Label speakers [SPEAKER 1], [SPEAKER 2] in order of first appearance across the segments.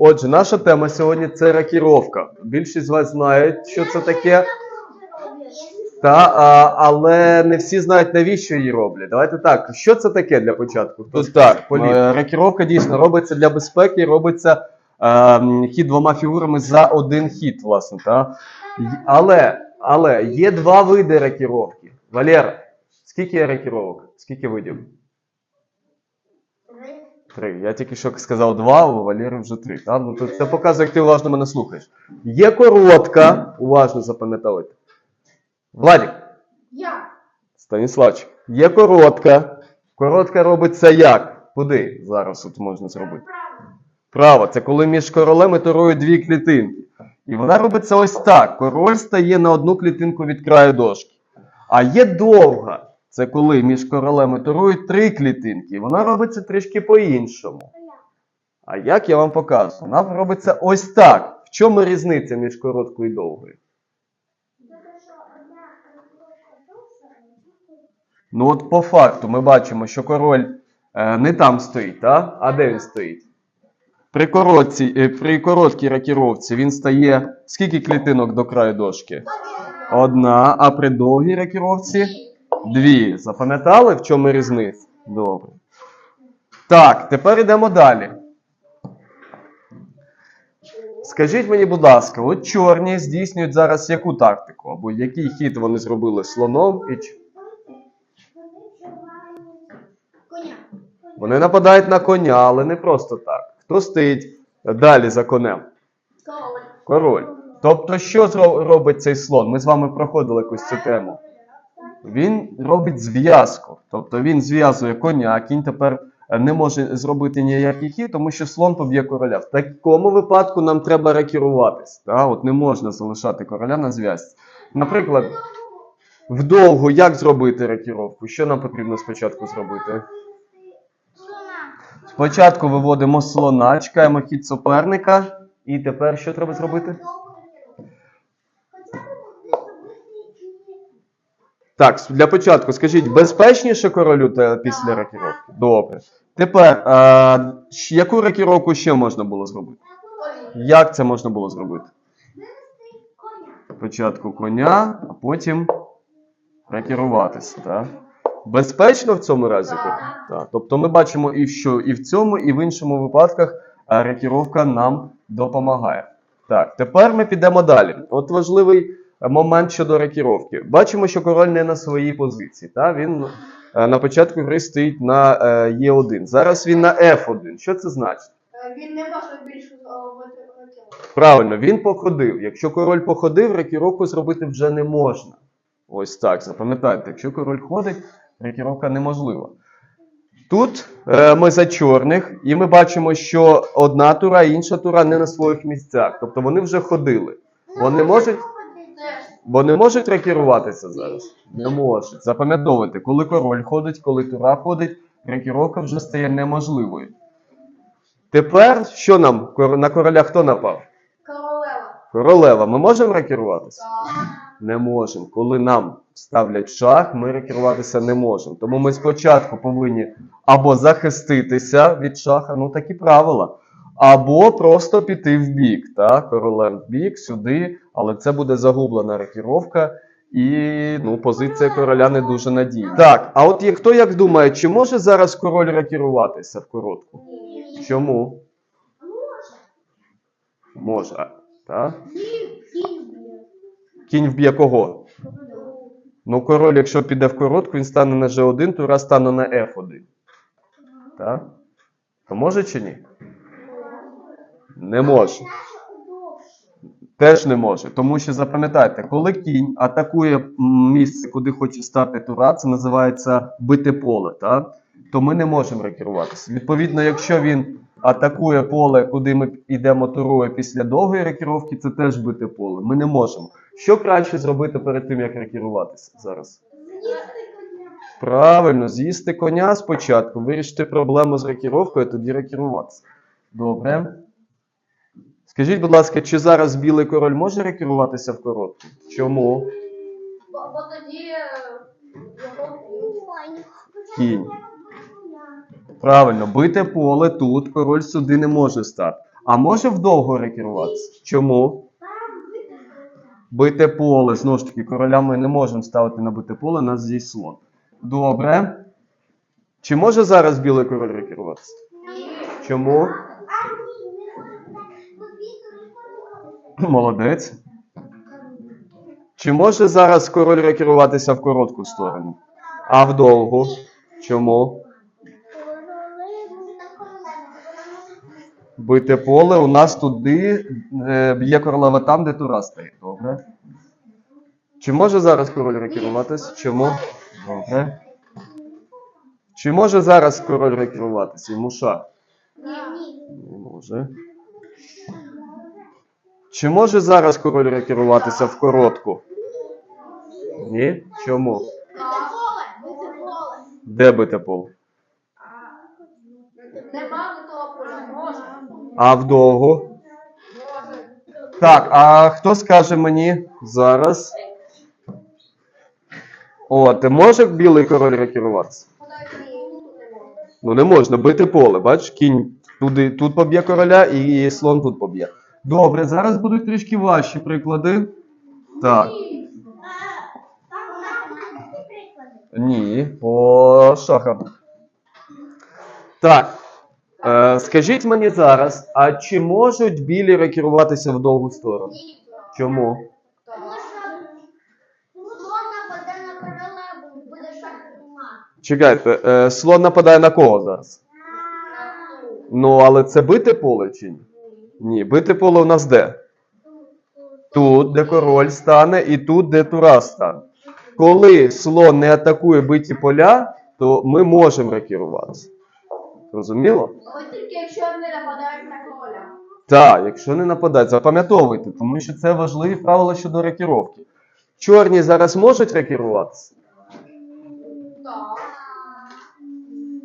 [SPEAKER 1] Отже, наша тема сьогодні це ракіровка. Більшість з вас знають, що це таке. Та, а, але не всі знають, навіщо її роблять. Давайте так. Що це таке для початку? Тут так,
[SPEAKER 2] Політ.
[SPEAKER 1] е, ракіровка дійсно робиться для безпеки, робиться е, хід двома фігурами за один хід, власне. Та? Але, але є два види ракіровки. Валера, скільки є ракіровок? Скільки видів? Три. Я тільки що сказав два, у Валери вже три. Та? Ну, це показує, як ти уважно мене слухаєш. Є коротка, уважно запам'ятали. Владик,
[SPEAKER 3] Я.
[SPEAKER 1] Станіславчик, є коротка. Коротка робиться як? Куди зараз от можна зробити? Право, це коли між королем і турою дві клітинки. І вона робиться ось так. Король стає на одну клітинку від краю дошки. А є довга. Це коли між королем і турою три клітинки. Вона робиться трішки по-іншому. А як я вам покажу? Вона робиться ось так. В чому різниця між короткою і довгою? Ну от по факту ми бачимо, що король е, не там стоїть, та? а де він стоїть? При, коротці, е, при короткій ракіровці він стає скільки клітинок до краю дошки? Одна, а при довгій ракіровці дві. Запам'ятали, в чому різниця? Добре. Так, тепер йдемо далі. Скажіть мені, будь ласка, от чорні здійснюють зараз яку тактику? Або який хід вони зробили слоном і. Вони нападають на коня, але не просто так. Хто стоїть далі за конем?
[SPEAKER 3] Король.
[SPEAKER 1] Король. Тобто, що робить цей слон? Ми з вами проходили якусь цю тему. Він робить зв'язку. Тобто він зв'язує коня, а кінь тепер е, не може зробити ніякий хід, тому що слон поб'є короля. В такому випадку нам треба ракіруватись. Та? От не можна залишати короля на зв'язці. Наприклад, вдовго як зробити ракіровку? Що нам потрібно спочатку зробити? Спочатку виводимо слона, чекаємо хід суперника. І тепер що треба зробити? Так, для початку скажіть, безпечніше королю та після ракіровки? Добре. Тепер, а, яку ракіровку ще можна було зробити? Як це можна було зробити? Спочатку коня, а потім ракіруватися. Так? Безпечно в цьому разі? Так. Тобто ми бачимо і що і в цьому, і в іншому випадках а, ракіровка нам допомагає. Так, тепер ми підемо далі. От важливий е, момент щодо ракіровки. Бачимо, що король не на своїй позиції. Та? Він е, на початку гри стоїть на е, Е1. Зараз він на F1. Що це значить?
[SPEAKER 3] Е, Він не може більше робити
[SPEAKER 1] Правильно, він походив. Якщо король походив, ракіровку зробити вже не можна. Ось так, запам'ятайте, якщо король ходить, ракіровка неможлива. Тут е, ми за чорних, і ми бачимо, що одна тура, інша тура не на своїх місцях. Тобто вони вже ходили. Вони можуть, вони можуть ракіруватися зараз? Не можуть. Запам'ятовуйте, коли король ходить, коли тура ходить, ракіровка вже стає неможливою. Тепер що нам на короля хто напав?
[SPEAKER 3] Королева.
[SPEAKER 1] Королева, ми можемо ракіруватися?
[SPEAKER 3] Так.
[SPEAKER 1] Не можемо. Коли нам ставлять шах, ми ракіруватися не можемо. Тому ми спочатку повинні або захиститися від шаха, ну такі правила, або просто піти в бік. Так? Королем в бік, сюди, але це буде загублена ракіровка. І ну, позиція короля не дуже надійна. Так, а от як хто як думає, чи може зараз король ракіруватися в коротку? Чому? Може. Так? Кінь вб'є кого? Ну, король, якщо піде в коротку, він стане на G1, тура стане на F1. Так? То може чи ні? Не може. Теж не може. Тому що запам'ятайте, коли кінь атакує місце, куди хоче стати тура, це називається бити поле. Так? То ми не можемо рекеруватися. Відповідно, якщо він атакує поле, куди ми йдемо турою після довгої рекеровки, це теж бити поле. Ми не можемо. Що краще зробити перед тим, як рекеруватися зараз? Правильно, з'їсти коня спочатку, вирішити проблему з рекіровкою, тоді рекеруватися. Добре. Скажіть, будь ласка, чи зараз білий король може рекеруватися в коротку? Чому?
[SPEAKER 3] Бо, бо тоді е,
[SPEAKER 1] Кінь. Правильно, бите поле тут, король сюди не може стати. А може вдовго рекеруватися? Чому? Бите поле. Знову ж таки, короля ми не можемо ставити на бите поле, нас здесь слон. Добре. Чи може зараз білий король рекеруватися? Чому? Молодець. Чи може зараз король рекеруватися в коротку сторону? А в довгу? Чому? Бите поле у нас туди е, б'є королева там, де тура стоїть. Добре. Чи може зараз король рекеруватись? Чому? Добре. Чи може зараз король рекеруватися? Йому шах? Не може. Чи може зараз король рекеруватися в коротку? Ні? Чому? Де бите
[SPEAKER 3] може.
[SPEAKER 1] А в довгу? Так, а хто скаже мені зараз? О, ти може білий король рекеруватися? Ну не можна, бити поле, бачиш, кінь туди, тут поб'є короля і слон тут поб'є. Добре, зараз будуть трішки важчі приклади. Так. Ні, по шахам. Так. Е, скажіть мені зараз, а чи можуть білі рекеруватися в довгу сторону? Чому?
[SPEAKER 3] Слон нападе на королеву, буде шах.
[SPEAKER 1] Чекайте, е, слон нападає на кого зараз? Ну, але це бите поле чи ні? Ні, бите поле у нас де? Тут, де король стане, і тут, де тура стане. Коли слон не атакує биті поля, то ми можемо рекеруватися. Зрозуміло?
[SPEAKER 3] Ось тільки якщо не нападають на короля.
[SPEAKER 1] Так, якщо не нападають, запам'ятовуйте, тому що це важливі правила щодо рекіровки. Чорні зараз можуть рекеруватися?
[SPEAKER 3] Так.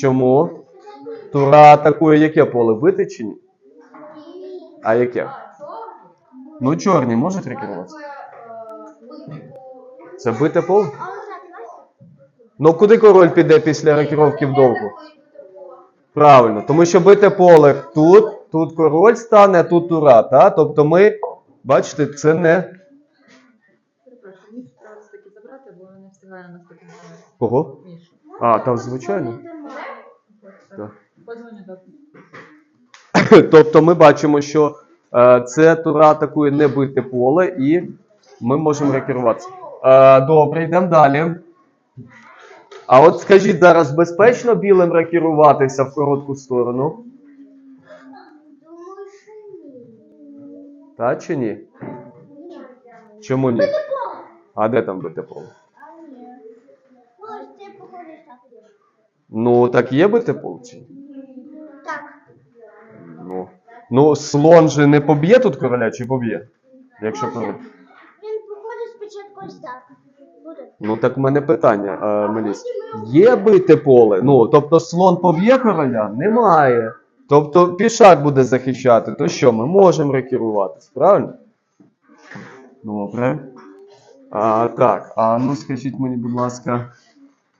[SPEAKER 1] Чому? Тура атакує яке поле? Бити чи ні? А яке? Ну, чорні можуть рекеруватися. Це бите поле? Ну куди король піде після рекіровки вдовгу? Правильно, тому що бите поле тут, тут король стане, а тут тура, та? Тобто ми, бачите, це не. Кого? А, там звичайно. Так. Тобто ми бачимо, що е, це тура атакує не бите поле, і ми можемо рекеруватися. Е, добре, йдемо далі. А от скажіть зараз, безпечно білим рекеруватися в коротку сторону? Та чи ні? Чому ні? А де там бите поле? Ну, так є бите поле чи ні? Ну, слон же не поб'є тут короля чи поб'є? Якщо король.
[SPEAKER 3] Він походить спочатку ось так. Буде.
[SPEAKER 1] Ну так в мене питання, е, Меліс. Є бите поле? Ну, тобто слон поб'є короля? Немає. Тобто пішак буде захищати, то що, ми можемо рекеруватись, правильно? Добре. А, так, а ну скажіть мені, будь ласка.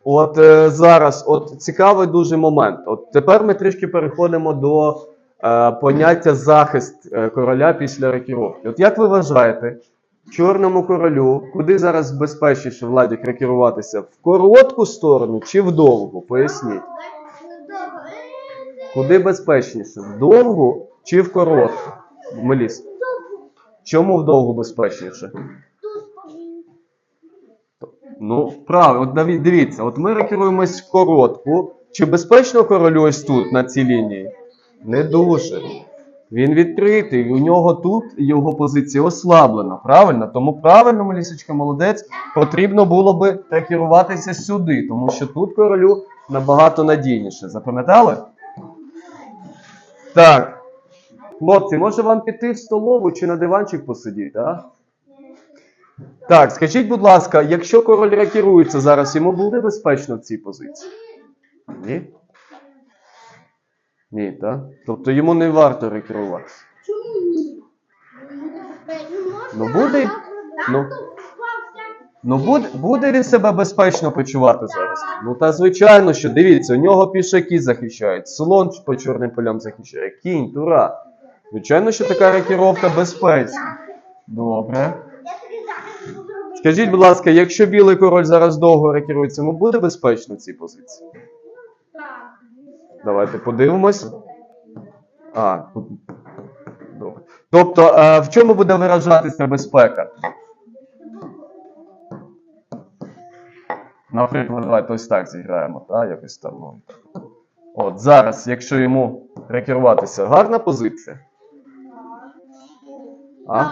[SPEAKER 1] От е, зараз, от цікавий дуже момент. От тепер ми трішки переходимо до поняття захист е, короля після рекіровки. От як ви вважаєте, чорному королю, куди зараз безпечніше Владік рекеруватися? В коротку сторону чи в довгу? Поясніть. Куди безпечніше? В довгу чи в коротку? Меліс. Чому в довгу безпечніше? Ну, правильно, от дивіться, от ми рекеруємось в коротку. Чи безпечно королю ось тут, на цій лінії? Не дуже. Він відкритий, у нього тут його позиція ослаблена, правильно? Тому правильно, Мелісочка, молодець, потрібно було би рекеруватися сюди, тому що тут королю набагато надійніше. Запам'ятали? Так. Хлопці, може вам піти в столову чи на диванчик посидіти, а? Так, скажіть, будь ласка, якщо король рекерується зараз, йому буде безпечно в цій позиції? Ні? Ні, так? Тобто йому не варто рекеруватися. Ну буде. Ну, ну буде, буде він себе безпечно почувати зараз. Ну та звичайно, що дивіться, у нього пішаки захищають, слон по чорним полям захищає, кінь, тура. Звичайно, що така рокіровка безпечна. Добре. Скажіть, будь ласка, якщо білий король зараз довго рокірується, йому буде безпечно в цій позиції?
[SPEAKER 3] Так.
[SPEAKER 1] Давайте подивимось. А. Тобто, е, в чому буде виражатися безпека? Наприклад, давайте ось так зіграємо, так? Якось там. ну. От зараз, якщо йому рекеруватися, гарна позиція. А?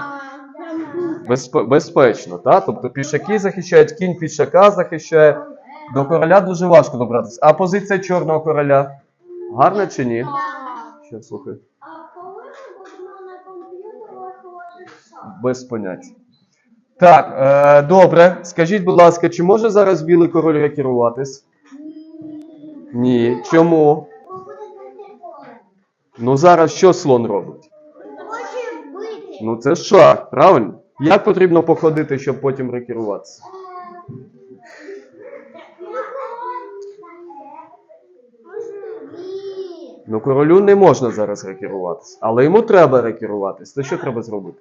[SPEAKER 1] Безпе- безпечно, так? Тобто пішаки захищають, кінь пішака захищає. До короля дуже важко добратися. А позиція чорного короля гарна чи ні? Ще слухай.
[SPEAKER 3] А коли ми на що?
[SPEAKER 1] Без поняття. Так, е, добре. Скажіть, будь ласка, чи може зараз білий король рекеруватись? Ні. Чому? Ну зараз що слон робить? Ну це шах, правильно? Як потрібно походити, щоб потім рекеруватися?
[SPEAKER 3] Ні.
[SPEAKER 1] Ну королю не можна зараз рекеруватися, але йому треба рекеруватись. То що треба зробити?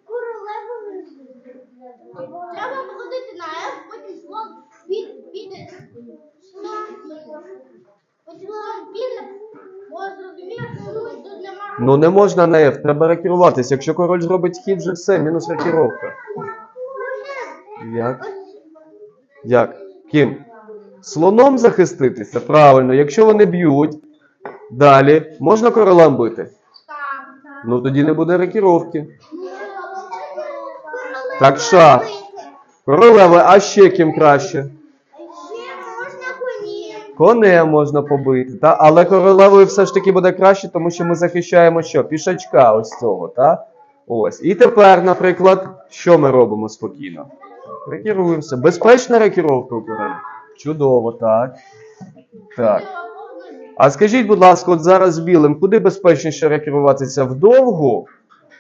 [SPEAKER 3] Треба походити на F, потім слон піде. Потім слон піде. Бо зрозумів, що тут нема.
[SPEAKER 1] Ну не можна на F, треба рекеруватись. Якщо король зробить хід, вже все, мінус рекеровка. Як? Як? Ким? Слоном захиститися? Правильно, якщо вони б'ють. Далі. Можна королем бити?
[SPEAKER 3] Так.
[SPEAKER 1] Ну тоді не буде рекіровки. Так, шах. Королеви, а ще ким краще?
[SPEAKER 3] Ще можна коні.
[SPEAKER 1] Конем можна побити, та? але королевою все ж таки буде краще, тому що ми захищаємо що? Пішачка ось цього, та? Ось. І тепер, наприклад, що ми робимо спокійно? Рекіруємося. Безпечна рекіровка у короля? Чудово, так. Так. А скажіть, будь ласка, от зараз білим, куди безпечніше рекеруватися? В довгу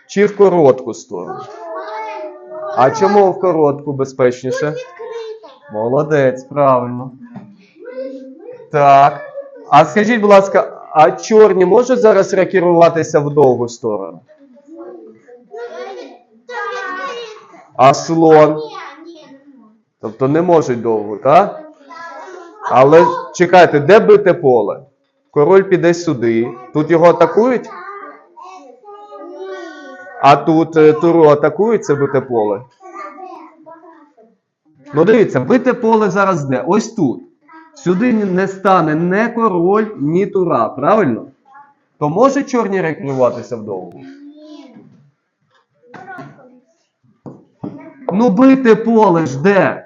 [SPEAKER 1] чи в коротку сторону? А чому в коротку безпечніше? Молодець, правильно. Так. А скажіть, будь ласка, а чорні можуть зараз рекеруватися в довгу сторону? А слон? Тобто не можуть довго, так? Але чекайте, де бите поле? Король піде сюди. Тут його атакують? А тут е, туру атакують це бите поле? Ну дивіться, бите поле зараз де? Ось тут. Сюди не стане не король, ні тура, правильно? То може чорні рекеруватися вдовго? Ну бити поле ж де?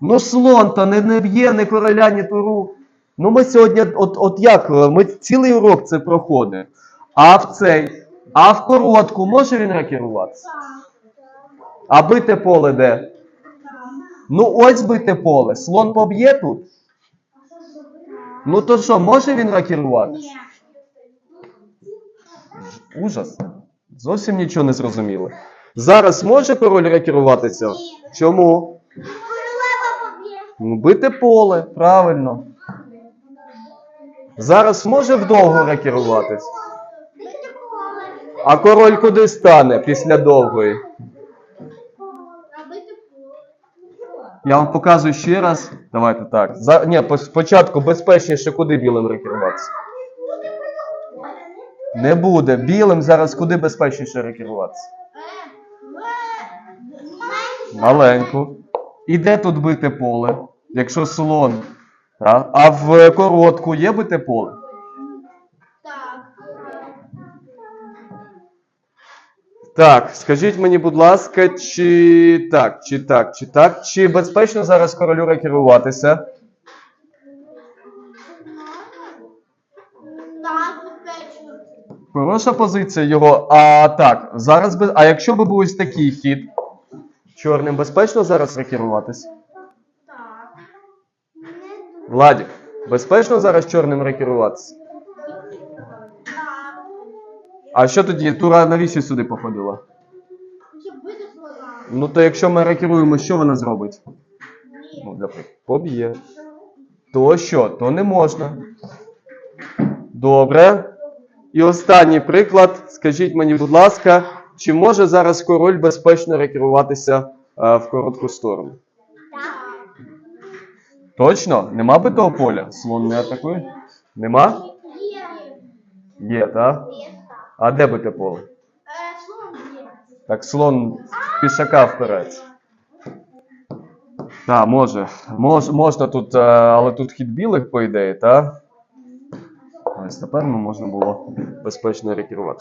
[SPEAKER 1] Ну слон то не, не б'є ні короля, ні туру. Ну ми сьогодні, от, от як, ми цілий урок це проходимо. А в цей, а в коротку може він рекеруватися? А бите поле де? Ну ось бите поле. Слон поб'є тут? Ну то що, може він ракеруватися? Ужас. Зовсім нічого не зрозуміло. Зараз може король рекеруватися? Чому? Ну, бите поле, правильно. Зараз може вдовго рекеруватись?
[SPEAKER 3] Бити.
[SPEAKER 1] А король куди стане після довгої?
[SPEAKER 3] Бити.
[SPEAKER 1] Я вам показую ще раз. Давайте так. За... Ні, спочатку безпечніше куди білим рекеруватися? Не буде. Білим зараз куди безпечніше рекеруватися? Маленьку. І де тут бите поле? Якщо слон. А, а в коротку є бите поле?
[SPEAKER 3] Так.
[SPEAKER 1] Так, скажіть мені, будь ласка, чи так, чи так, чи так, чи безпечно зараз королю рекеруватися?
[SPEAKER 3] Так, безпечно.
[SPEAKER 1] Хороша позиція його. А так, зараз би. А якщо би був ось такий хід, чорним безпечно зараз рекеруватися? Владік, безпечно зараз чорним рекеруватися? А що тоді? Тура навіщо сюди походила? Ну то якщо ми рекеруємо, що вона зробить? Ну, поб'є. То що? То не можна. Добре. І останній приклад. Скажіть мені, будь ласка, чи може зараз король безпечно рекеруватися е, в коротку сторону? Точно? Нема битого поля? Слон не атакує? Нема?
[SPEAKER 3] Є.
[SPEAKER 1] Так? А де бите поле? Так, слон пішака вперед. Так, може. Мож, можна тут, е, але тут хід білих, по ідеї, так? Ось тепер ну, можна було безпечно рекерувати.